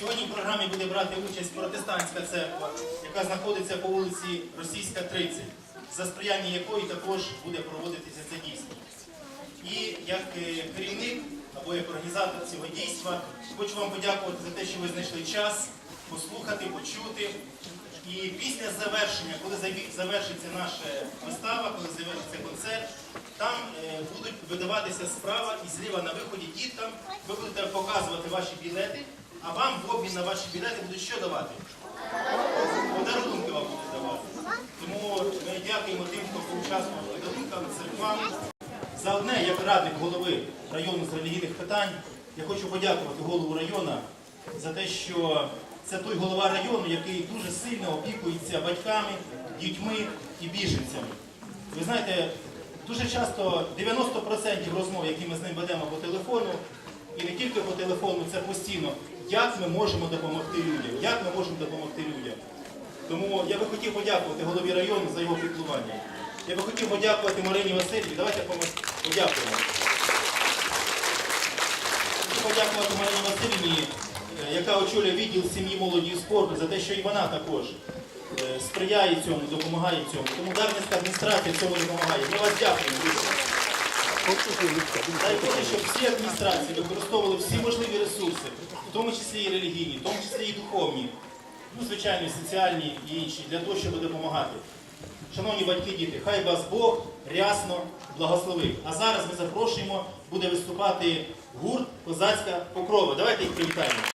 Сьогодні в програмі буде брати участь протестантська церква, яка знаходиться по вулиці Російська 30, за сприяння якої також буде проводитися це дійство. І як е, керівник або як організатор цього дійства хочу вам подякувати за те, що ви знайшли час послухати, почути. І після завершення, коли завершиться наша вистава, коли завершиться концерт, там е, будуть видаватися справа і зліва на виході діткам. Ви будете показувати ваші білети, а вам в обмін на ваші білети будуть що давати? Подарунки вам будуть давати. Тому ми дякуємо тим, хто поучаствував подарункам, церквам. За одне, як радник голови району з релігійних питань, я хочу подякувати голову району за те, що це той голова району, який дуже сильно опікується батьками, дітьми і біженцями. Ви знаєте, дуже часто 90% розмов, які ми з ним ведемо по телефону, і не тільки по телефону, це постійно, як ми можемо допомогти людям, як ми можемо допомогти людям. Тому я би хотів подякувати голові району за його піклування. Я би хотів подякувати Марині Васильівні. Давайте подякуємо. Подякувати Марині Васильівні, яка очолює відділ сім'ї, молоді і спорту, за те, що і вона також е, сприяє цьому, допомагає цьому. Тому Дарницька адміністрація цьому допомагає. Ми вас дякуємо. Дай Боже, щоб всі адміністрації використовували всі можливі ресурси, в тому числі і релігійні, в тому числі і духовні, ну, звичайно, і соціальні і інші, для того, щоб допомагати. Шановні батьки, діти, хай вас Бог рясно благословив. А зараз ми запрошуємо, буде виступати гурт Козацька Покрова. Давайте їх привітаємо.